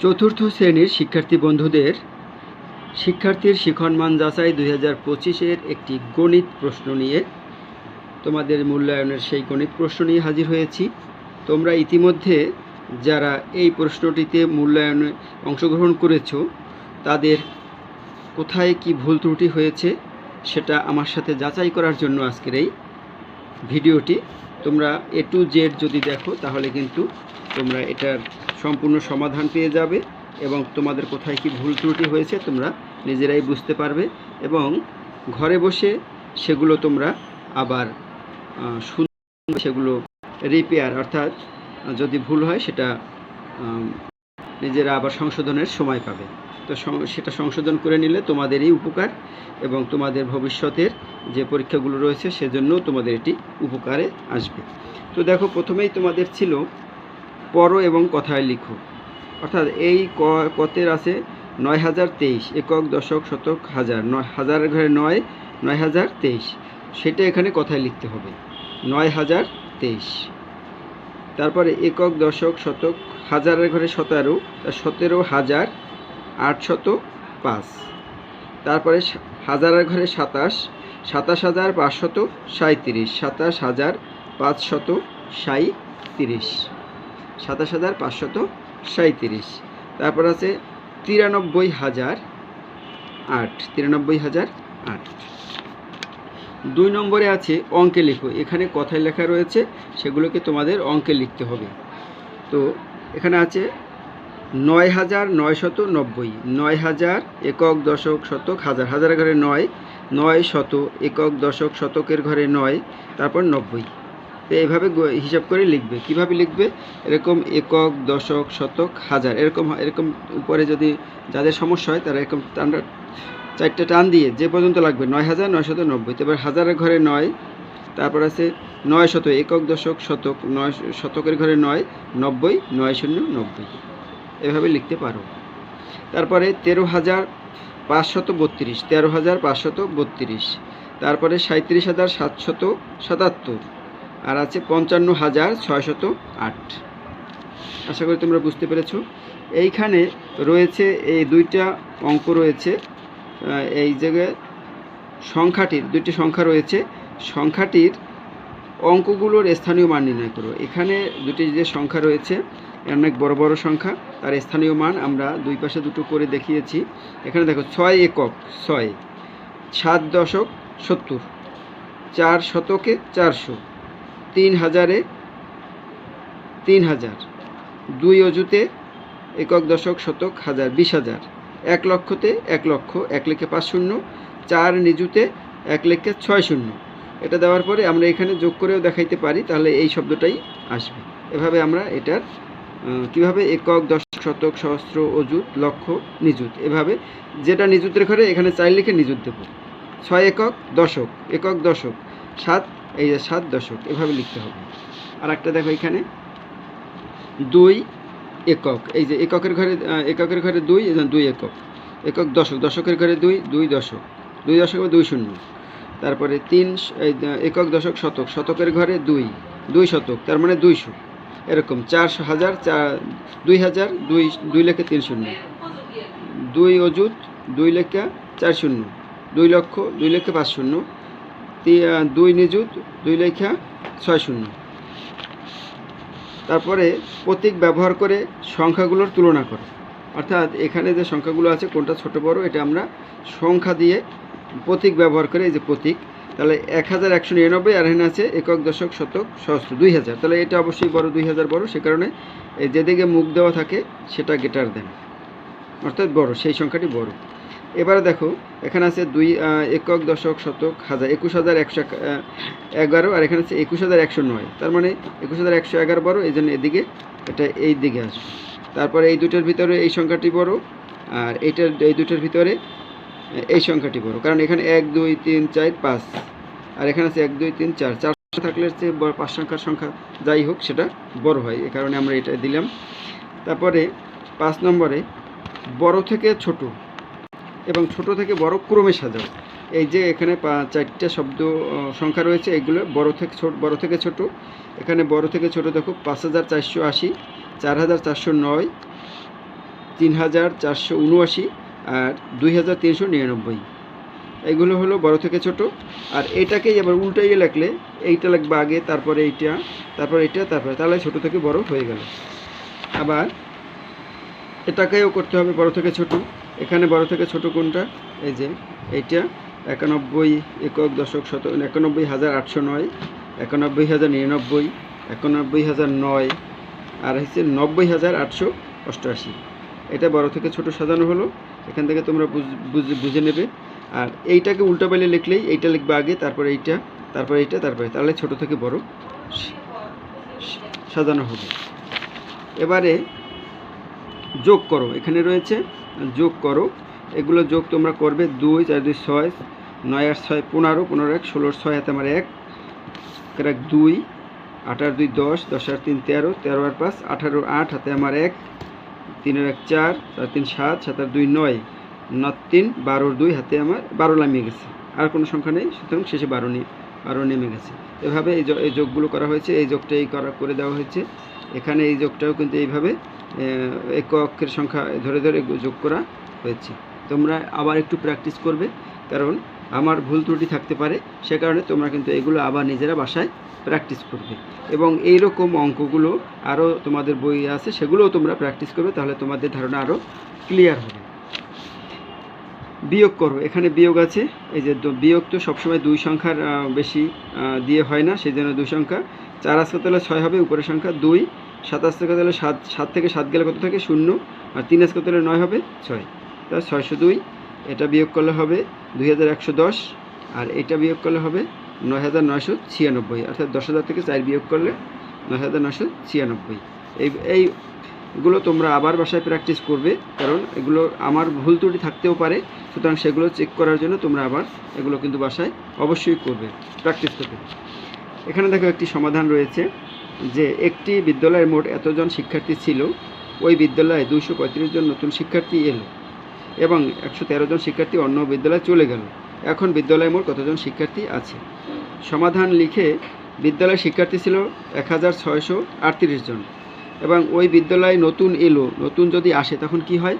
চতুর্থ শ্রেণির শিক্ষার্থী বন্ধুদের শিক্ষার্থীর শিক্ষণমান যাচাই দুই হাজার পঁচিশের একটি গণিত প্রশ্ন নিয়ে তোমাদের মূল্যায়নের সেই গণিত প্রশ্ন নিয়ে হাজির হয়েছি। তোমরা ইতিমধ্যে যারা এই প্রশ্নটিতে মূল্যায়নে অংশগ্রহণ করেছ, তাদের কোথায় কি ভুল ত্রুটি হয়েছে সেটা আমার সাথে যাচাই করার জন্য আজকের এই ভিডিওটি তোমরা এ টু জেড যদি দেখো, তাহলে কিন্তু তোমরা এটার সম্পূর্ণ সমাধান পেয়ে যাবে এবং তোমাদের কোথায় কি ভুল ত্রুটি হয়েছে তোমরা নিজেরাই বুঝতে পারবে এবং ঘরে বসে সেগুলো তোমরা আবার সুন্দর সেগুলো রিপেয়ার অর্থাৎ যদি ভুল হয় সেটা নিজেরা আবার সংশোধনের সময় পাবে। তো সেটা সংশোধন করে নিলে তোমাদেরই উপকার এবং তোমাদের ভবিষ্যতের যে পরীক্ষাগুলো রয়েছে সেজন্য তোমাদের এটি উপকারে আসবে। তো দেখো, প্রথমেই তোমাদের ছিল পর এবং কথায় লিখো। অর্থাৎ এই ক, কতের আছে? নয় হাজার তেইশ, একক, দশক, শতক, হাজার। নয় হাজারের ঘরে নয় নয় হাজার তেইশ। সেটা এখানে কথায় লিখতে হবে। নয় হাজার তেইশ। তারপরে একক, দশক, শতক হাজারের ঘরে সতেরো সতেরো হাজার আটশত পাঁচ। তারপরে হাজারের ঘরে সাতাশ সাতাশ হাজার পাঁচশত সাঁত্রিশ সাতাশ হাজার পাঁচশত সাঁত্রিশ সাতাশ হাজার পাঁচশত সাঁত্রিশ তারপর আছে তিরানব্বই হাজার আট, তিরানব্বই হাজার আট। দুই নম্বরে আছে অঙ্কে লেখো। এখানে কথায় লেখা রয়েছে, সেগুলোকে তোমাদের অঙ্কে লিখতে হবে। তো এখানে আছে নয় হাজার নয়শত নব্বই, নয় হাজার একক দশক শতক, হাজার হাজার ঘরে নয় নয় শত, একক দশক শতকের ঘরে নয়, তারপর নব্বই। তো এইভাবে হিসাব করে লিখবে। কীভাবে লিখবে? এরকম একক দশক শতক হাজার। এরকম এরকম উপরে যদি যাদের সমস্যা হয়, তারা এরকম টানটা চারটে টান দিয়ে যে পর্যন্ত লাগবে, নয় হাজার নয়শত নব্বই। তো এবার হাজারের ঘরে নয়, তারপর আছে নয় শত, একক দশক শতক, নয় শতকের ঘরে নয়, নব্বই, নয় শূন্য, নব্বই। এভাবে লিখতে পারো। তারপরে তেরো হাজার পাঁচশত বত্রিশ, তেরো হাজার পাঁচশত বত্রিশ, তারপরে সাঁত্রিশ হাজার সাতশত সাতাত্তর, আর আছে পঞ্চান্ন হাজার ছয়শত আট। আশা করি তোমরা বুঝতে পেরেছ। এইখানে রয়েছে এই দুইটা অঙ্ক রয়েছে এই জায়গায় সংখ্যাটির, দুইটি সংখ্যা রয়েছে। সংখ্যাটির অঙ্কগুলোর স্থানীয় মান নির্ণয় করো। এখানে দুটি যে সংখ্যা রয়েছে অনেক বড় বড় সংখ্যা, তার স্থানীয় মান আমরা দুই পাশে দুটো করে দেখিয়েছি। এখানে দেখো ছয় একক, ছয়। সাত দশক সত্তর। চার শতকে চারশো। তিন হাজারে তিন হাজার। দুই অজুতে একক দশক শতক হাজার, বিশ হাজার। এক লক্ষতে এক লক্ষ, এক লেখে পাঁচ শূন্য। চার নিজুতে এক লেখে ছয় শূন্য। এটা দেওয়ার পরে আমরা এখানে যোগ করেও দেখাইতে পারি, তাহলে এই শব্দটাই আসবে। এভাবে আমরা এটার কীভাবে একক দশক শতক সহস্র অজুত লক্ষ নিযুত? এভাবে যেটা নিযুতের ঘরে, এখানে চার লিখে নিযুত দেবো। ছয় একক দশক একক দশক, সাত, এই যে সাত দশক, এভাবে লিখতে হবে। আর একটা দেখো এখানে। দুই একক, এই যে এককের ঘরে এককের ঘরে দুই দুই একক। একক দশক, দশকের ঘরে দুই দুই দশক। দুই দশক দুই শূন্য। তারপরে তিন একক দশক শতক, শতকের ঘরে দুই দুই শতক, তার মানে দুইশো। এরকম চার হাজার, চার, দুই হাজার, দুই দুই লেখে তিন শূন্য। দুই অজুত দুই লেখা চার শূন্য। দুই লক্ষ, দুই লেখা পাঁচ শূন্য। দুই নিযুত, দুই লেখা ছয় শূন্য। তারপরে প্রতীক ব্যবহার করে সংখ্যাগুলোর তুলনা করো। অর্থাৎ এখানে যে সংখ্যাগুলো আছে, কোনটা ছোট বড়, এটা আমরা সংখ্যা দিয়ে প্রতীক ব্যবহার করে, এই যে প্রতীক তাহলে এক হাজার একশো নিরানব্বই আর এখানে আছে একক দশক শতক সহস্র দুই হাজার তাহলে এটা অবশ্যই বড় দুই হাজার বড়, সে কারণে যেদিকে মুখ দেওয়া থাকে, সেটা গেটার দেন অর্থাৎ বড়, সেই সংখ্যাটি বড়। এবারে দেখো, এখানে আছে দুই একক দশক শতক হাজার, একুশ হাজার একশো এক- এগারো আর এখানে আছে একুশ হাজার একশো নয়। তার মানে একুশ হাজার একশো এগারো বড়, এই জন্য এদিকে এটা এই দিকে আসবে। তারপরে এই দুটোর ভিতরে এই সংখ্যাটি বড়, আর এইটার, এই দুটোর ভিতরে এই সংখ্যাটি বড়, কারণ এখানে এক, দুই, তিন, চার, পাঁচ, আর এখানে আছে এক, দুই, তিন, চার চার থাকলে হচ্ছে পাঁচ সংখ্যার সংখ্যা যাই হোক, সেটা বড় হয়, এ কারণে আমরা এটা দিলাম। তারপরে পাঁচ নম্বরে বড় থেকে ছোট এবং ছোট থেকে বড় ক্রমে সাজাও। এই যে এখানে চারটে শব্দ সংখ্যা রয়েছে, এগুলো বড় থেকে ছোট, বড় থেকে ছোট। এখানে বড় থেকে ছোট দেখো, পাঁচ হাজার চারশো আশি, চার হাজার চারশো নয়, তিন হাজার চারশো উনআশি আর দুই হাজার তিনশো নিরানব্বই। এগুলো হলো বড় থেকে ছোট। আর এটাকেই আবার উল্টাইয়ে লাগলে এইটা লাগবে আগে, তারপরে এইটা, তারপর এইটা, তারপরে তাহলে ছোট থেকে বড় হয়ে গেল। আবার এটাকেও করতে হবে বড় থেকে ছোট। এখানে বড় থেকে ছোট কোনটা? এই যে এইটা, একানব্বই একক দশক শত, একানব্বই হাজার আটশো নয়, একানব্বই হাজার নিরানব্বই, একানব্বই হাজার নয়, আর হচ্ছে নব্বই হাজার আটশো অষ্টআশি এটা বড় থেকে ছোট সাজানো হলো। এখান থেকে তোমরা বুঝ- নেবে। আর এইটাকে উল্টো পাইলে লিখলেই এইটা লিখবে আগে, তারপরে এইটা তারপরে এইটা, তারপরে তাহলে ছোট থেকে বড় সাজানো হবে। এবারে যোগ করো। এখানে রয়েছে, যোগ করো। এগুলো যোগ তোমরা করবে দুই, চার, দুই, ছয়, নয়, আট, ছয়, পনেরো পনেরো, এক ষোলোর ছয় হাতে আমার এক এক, দুই আট আর দুই, দশ দশ আর তিন, তেরো তেরো আর পাঁচ, আঠারো, আট, হাতে আমার এক তিনের এক চার চার তিন সাত সাত আর দুই নয়। ন তিন, বারোর দুই হাতে আমার বারো নামিয়ে গেছে। আর কোনো সংখ্যা নেই, সুতরাং শেষে বারো নিয়ে বারো নেমে গেছে। এভাবে এই এই যোগগুলো করা হয়েছে, এই যোগটা এই করা করে দেওয়া হয়েছে। এখানে এই যোগটাও কিন্তু এইভাবে এক অক্ষের সংখ্যা ধরে ধরে যোগ করা হয়েছে। তোমরা আবার একটু প্র্যাকটিস করবে, কারণ আমার ভুল ত্রুটি থাকতে পারে, সে কারণে তোমরা কিন্তু এগুলো আবার নিজেরা বাসায় প্র্যাকটিস করবে। এবং এই রকম অঙ্কগুলো আরও তোমাদের বই আছে, সেগুলোও তোমরা প্র্যাকটিস করবে, তাহলে তোমাদের ধারণা আরও ক্লিয়ার হবে। বিয়োগ করো, এখানে বিয়োগ আছে, এই যে বিয়োগ তো সবসময় দুই সংখ্যার বেশি দিয়ে হয় না, সেই জন্য দুই সংখ্যা। চার আসতে তাহলে ছয় হবে, উপরের সংখ্যা দুই, সাত আসতে তাহলে সাত সাত থেকে সাত গেলে কত থাকে? শূন্য, আর তিন আসতে তাহলে নয় হবে, ছয়। তাহলে ছয়শো দুই এটা বিয়োগ করলে হবে দুই হাজার একশো দশ আর এটা বিয়োগ করলে হবে নয় হাজার নয়শো ছিয়ানব্বই, অর্থাৎ দশ হাজার থেকে চার বিয়োগ করলে নয় হাজার নয়শো ছিয়ানব্বই। এই, এইগুলো তোমরা আবার বাসায় প্র্যাকটিস করবে, কারণ এগুলো আমার ভুল ত্রুটি থাকতেও পারে, সুতরাং সেগুলো চেক করার জন্য তোমরা আবার এগুলো কিন্তু বাসায় অবশ্যই করবে প্র্যাকটিস করবে। এখানে দেখো একটি সমাধান রয়েছে, যে একটি বিদ্যালয়ের মোট এতজন শিক্ষার্থী ছিল, ওই বিদ্যালয়ে দুইশো পঁয়ত্রিশ জন নতুন শিক্ষার্থী এলো। এবং একশো তেরো জন শিক্ষার্থী অন্য বিদ্যালয়ে চলে গেল। এখন বিদ্যালয়ে মোট কতজন শিক্ষার্থী আছে? সমাধান লিখে বিদ্যালয়ের শিক্ষার্থী ছিল এক হাজার ছয়শো আটত্রিশ জন। এবং ওই বিদ্যালয়ে নতুন এলো, নতুন যদি আসে তখন কি হয়?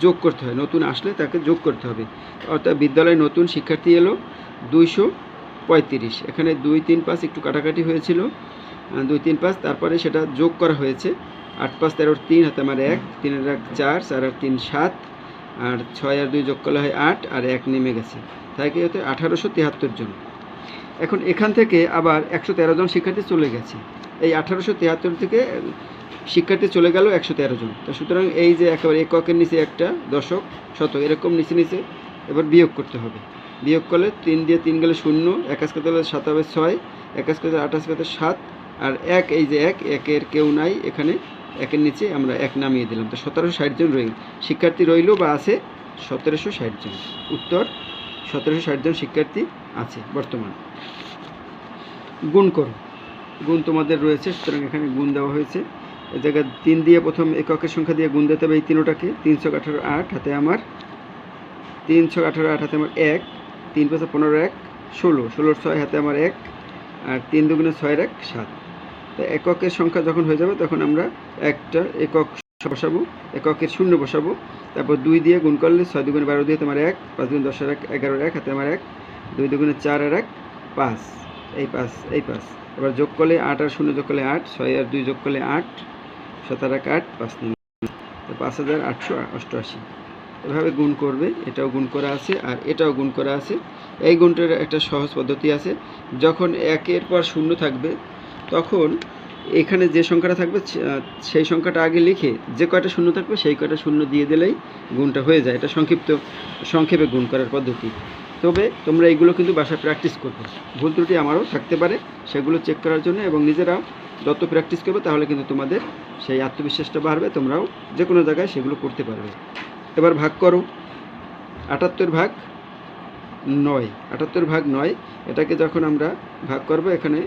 যোগ করতে হয়। নতুন আসলে তাকে যোগ করতে হবে। অর্থাৎ বিদ্যালয়ে নতুন শিক্ষার্থী এলো দুইশো পঁয়ত্রিশ। এখানে দুই, তিন, পাঁচ একটু কাটাকাটি হয়েছিল। দুই, তিন, পাঁচ, তারপরে সেটা যোগ করা হয়েছে। আট, পাঁচ তেরোর তিন, হাতে আমার এক, তিনের এক, চার চার আর তিন, সাত আর ছয় আর দুই যোগ করলে হয় আট, আর এক নেমে গেছে। তাই কি হতে আঠারোশো তিয়াত্তর জন। এখন এখান থেকে আবার একশো তেরো জন শিক্ষার্থী চলে গেছে। এই আঠারোশো তিয়াত্তর থেকে শিক্ষার্থী চলে গেল একশো তেরো জন। তো সুতরাং এই যে একেবারে এককের নিচে একটা, দশক, শতক, এরকম নিচে নিচে এবার বিয়োগ করতে হবে। বিয়োগ করলে তিন দিয়ে তিন গেলে শূন্য একাশ কত সাত হবে ছয় একাশ কত আঠাশ কত সাত, আর এক এই যে এক, একের কেউ নাই এখানে। একের নিচে আমরা এক নামিয়ে দিলাম। তো সতেরোশো ষাট জন রইল শিক্ষার্থী রইল বা আছে? সতেরোশো ষাট জন। উত্তর, সতেরোশো ষাট জন শিক্ষার্থী আছে বর্তমান। গুণ করো। গুণ তোমাদের রয়েছে, সুতরাং এখানে গুণ দেওয়া হয়েছে। এ জায়গায় তিন দিয়ে প্রথম এককের সংখ্যা দিয়ে গুণ দিতে হবে এই তিনোটাকে। তিনশো আঠারো আট হাতে আমার তিনশো আঠারো আট হাতে আমার এক, তিন পাঁচশো পনেরো এক, ষোলো। ষোলোর ছয় হাতে আমার এক, আর তিন দুগুণে ছয়ের এক, সাত। তো এককের সংখ্যা যখন হয়ে যাবে, তখন আমরা একটা একক বসাবো, এককের শূন্য বসাবো। তারপর দুই দিয়ে গুণ করলে ছয় দুগুণে বারো দিয়ে তোমার এক, পাঁচ দুগুণ দশের এক এগারোর এক, হাতে আমার এক, দুই দুগুণে চার আর এক, পাঁচ। এই পাঁচ এই পাঁচ। এবার যোগ করলে আট আর শূন্য যোগ করলে আট, ছয় আর দুই যোগ করলে আট সাতার এক আট, পাঁচ তো পাঁচ হাজার আটশো অষ্টআশি। এভাবে গুণ করবে, এটাও গুণ করা আছে আর এটাও গুণ করা আছে। এই গুণটার একটা সহজ পদ্ধতি আছে। যখন একের পর শূন্য থাকবে তখন এখানে যে সংখ্যাটা থাকবে সেই সংখ্যাটা আগে লিখে যে কয়টা শূন্য থাকবে, সেই কয়টা শূন্য দিয়ে দিলেই গুণটা হয়ে যায়। এটা সংক্ষিপ্ত, সংক্ষেপে গুণ করার পদ্ধতি। তবে তোমরা এইগুলো কিন্তু বাসায় প্র্যাকটিস করবে। ভুল ত্রুটি আমারও থাকতে পারে, সেগুলো চেক করার জন্য এবং নিজেরাও যত প্র্যাকটিস করবে, তাহলে কিন্তু তোমাদের সেই আত্মবিশ্বাসটা বাড়বে, তোমরাও যে কোনো জায়গায় সেগুলো করতে পারবে। এবার ভাগ করো। আটাত্তর ভাগ নয়। আটাত্তর ভাগ নয়, এটাকে যখন আমরা ভাগ করব, এখানে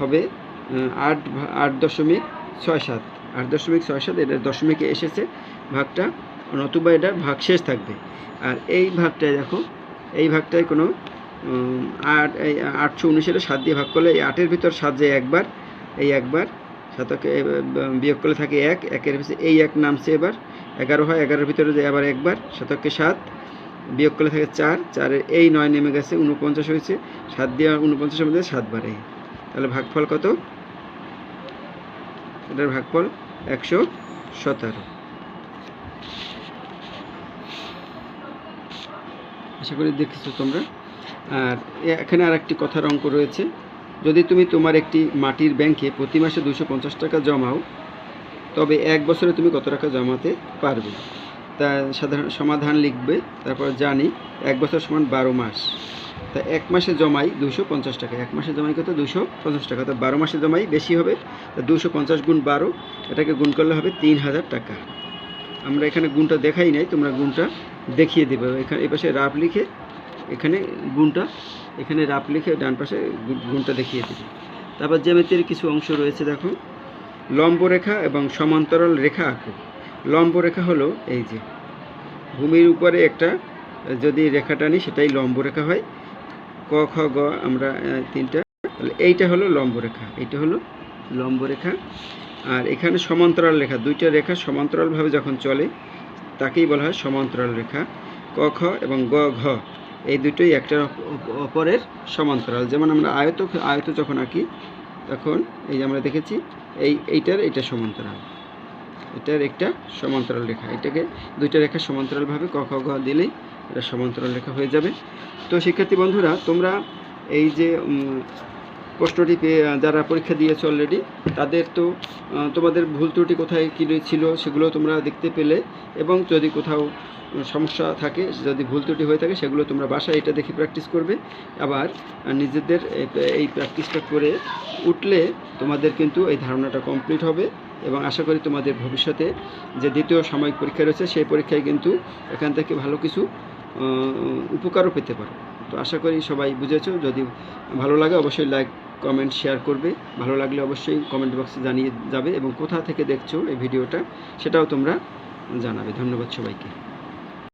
হবে আট আট দশমিক ছয় সাত। আট দশমিক ছয় সাত, এটা দশমিকে এসেছে। ভাগটা নতুবা এটার ভাগ শেষ থাকবে। আর এই ভাগটায় দেখো, এই ভাগটায় কোনো আট, এই আটশো উনিশের সাত দিয়ে ভাগ করলে এই আটের ভিতর সাত যে একবার, এই একবার ব- বিয়োগ করলে থাকে এক, একের ভিতরে এই এক নামছে এবার, এগারো হয়, এগারোর ভিতরে যায় আবার একবার শতকে সাত, বিয়োগ করলে থাকে চার, চারের এই নয় নেমে গেছে উনপঞ্চাশ হয়েছে, সাত দিয়ে উনপঞ্চাশের মধ্যে সাত বারে তাহলে ভাগফল কত? এটার ভাগফল একশো সতেরো। আশা করি দেখেছ তোমরা। আর এখানে আর একটি কথার অঙ্ক রয়েছে। যদি তুমি তোমার একটি মাটির ব্যাংকে প্রতি মাসে দুশো টাকা জমাও, তবে এক বছরে তুমি কত টাকা জমাতে পারবে? তা সাধারণ সমাধান লিখবে, তারপর জানি এক বছর সমান বারো মাস। তা এক মাসে জমাই দুশো পঞ্চাশ টাকা। এক মাসে জমাই কত? দুশো পঞ্চাশ টাকা। তো বারো মাসে জমাই বেশি হবে, তা দুশো পঞ্চাশ গুণ বারো, এটাকে গুণ করলে হবে তিন হাজার টাকা। আমরা এখানে গুণটা দেখাই নাই, তোমরা গুণটা দেখিয়ে দেবে। এখানে এ পাশে রাফ লিখে, এখানে গুণটা, এখানে রাফ লিখে ডান পাশে গুণটা দেখিয়ে দেবে। তারপর জ্যামিতির কিছু অংশ রয়েছে, দেখো। লম্ব রেখা এবং সমান্তরাল রেখা আঁকো। লম্ব রেখা হলো এই যে। ভূমির উপরে একটা, যদি রেখা টানি সেটাই লম্ব রেখা হয়। ক, খ, গ, আমরা তিনটা। এইটা হলো লম্ব রেখা, এইটা হলো লম্ব রেখা। আর এখানে সমান্তরাল রেখা, দুইটা রেখা সমান্তরালভাবে যখন চলে, তাকেই বলা হয় সমান্তরাল রেখা। ক, খ এবং গ, ঘ, এই দুটোই একটা অপ- অপ- অপরের সমান্তরাল। যেমন আমরা আয়ত আয়ত যখন আঁকি, তখন এই যে আমরা দেখেছি, এই, এইটার, এইটা সমান্তরাল। এটার একটা সমান্তরাল রেখা। এটাকে দুইটা রেখা সমান্তরালভাবে ক, খ গ দিলেই এটা সমান্তরাল রেখা হয়ে যাবে। তো শিক্ষার্থী বন্ধুরা, তোমরা এই যে প্রশ্নটি যারা পরীক্ষা দিয়েছ অলরেডি তাদের তো তোমাদের ভুল ত্রুটি কোথায়, কী ছিল সেগুলো তোমরা দেখতে পেলে এবং যদি কোথাও সমস্যা থাকে, যদি ভুল ত্রুটি হয়ে থাকে, সেগুলো তোমরা বাসায় এটা দেখে প্র্যাকটিস করবে। আবার নিজেদের এই প্র্যাকটিসটা করে উঠলে তোমাদের কিন্তু এই ধারণাটা কমপ্লিট হবে। এবং আশা করি তোমাদের ভবিষ্যতে যে দ্বিতীয় সাময়িক পরীক্ষা রয়েছে, সেই পরীক্ষায় কিন্তু এখান থেকে ভালো কিছু উপকারও পেতে পারো। তো আশা করি সবাই বুঝেছ, যদি ভালো লাগে অবশ্যই লাইক, কমেন্ট, শেয়ার করবে। ভালো লাগলে অবশ্যই কমেন্ট বক্সে জানিয়ে যাবে এবং কোথা থেকে দেখছ এই ভিডিওটা, সেটাও তোমরা জানাবে। ধন্যবাদ সবাইকে।